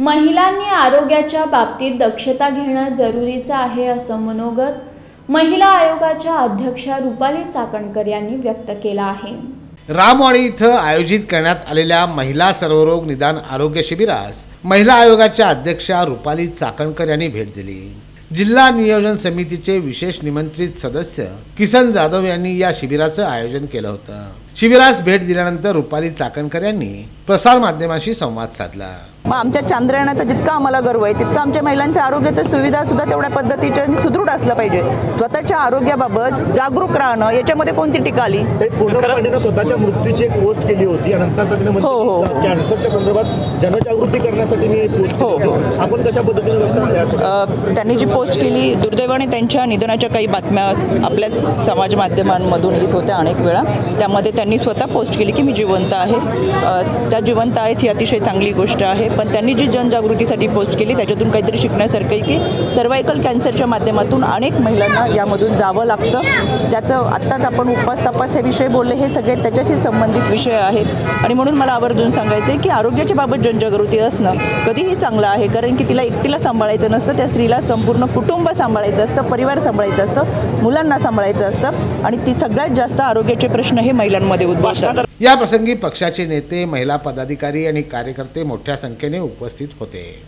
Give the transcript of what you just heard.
महिलांनी आरोग्याच्या बाबतीत दक्षता घेणं जरुरीचं आहे असं मनोगत महिला आयोगाच्या अध्यक्षा रुपाली चाकणकर यांनी व्यक्त केलं आहे. रामवाडी इथं आयोजित करण्यात आलेल्या महिला सर्वरोग निदान आरोग्य शिबिरास महिला आयोगाच्या अध्यक्षा रुपाली चाकणकर यांनी भेट दिली. जिल्हा नियोजन समितीचे विशेष निमंत्रित सदस्य किसन जाधव यांनी या शिबिराचं आयोजन केलं होतं. शिबिरास भेट दिल्यानंतर रुपाली चाकणकर यांनी प्रसार माध्यमांशी संवाद साधला. मग आमच्या चांद्रयानाचा जितका आम्हाला गर्व आहे तितकं आमच्या महिलांच्या आरोग्याच्या सुविधा सुद्धा तेवढ्या पद्धतीच्या सुदृढ असलं पाहिजे. स्वतःच्या आरोग्याबाबत जागरूक राहणं याच्यामध्ये कोणती टीका आली? स्वतःच्या मृत्यूची एक पोस्ट केली होती हो, हो. कॅन्सरच्या संदर्भात जनजागृती करण्यासाठी मी पोस्ट हो, हो. आपण कशा पद्धतीने त्यांनी जी पोस्ट केली दुर्दैवाने त्यांच्या निधनाच्या काही बातम्या आपल्याच समाज माध्यमांमधून येत होत्या अनेक वेळा. त्यामध्ये त्यांनी स्वतः पोस्ट केली की मी जिवंत आहे. त्या जिवंत आहेत ही अतिशय चांगली गोष्ट आहे. पण त्यांनी जी जनजागृतीसाठी पोस्ट केली त्याच्यातून काहीतरी शिकण्यासारखं आहे की सर्वायकल कॅन्सरच्या माध्यमातून अनेक महिलांना यामधून जावं लागतं. त्याचं आत्ताच आपण उपास तपास हे विषय बोलले हे सगळे त्याच्याशी संबंधित विषय आहेत. आणि म्हणून मला आवर्जून सांगायचं आहे की आरोग्याच्या बाबत जनजागृती असणं कधीही चांगलं आहे कारण की तिला एकटीला सांभाळायचं नसतं त्या स्त्रीला संपूर्ण कुटुंब सांभाळायचं असतं परिवार सांभाळायचं असतं मुलांना सांभाळायचं असतं. आणि ती सगळ्यात जास्त आरोग्याचे प्रश्न हे महिलांमध्ये उद्भवतात. या प्रसंगी पक्षाचे नेते महिला पदाधिकारी आणि कार्यकर्ते मोठ्या संख्येने उपस्थित होते.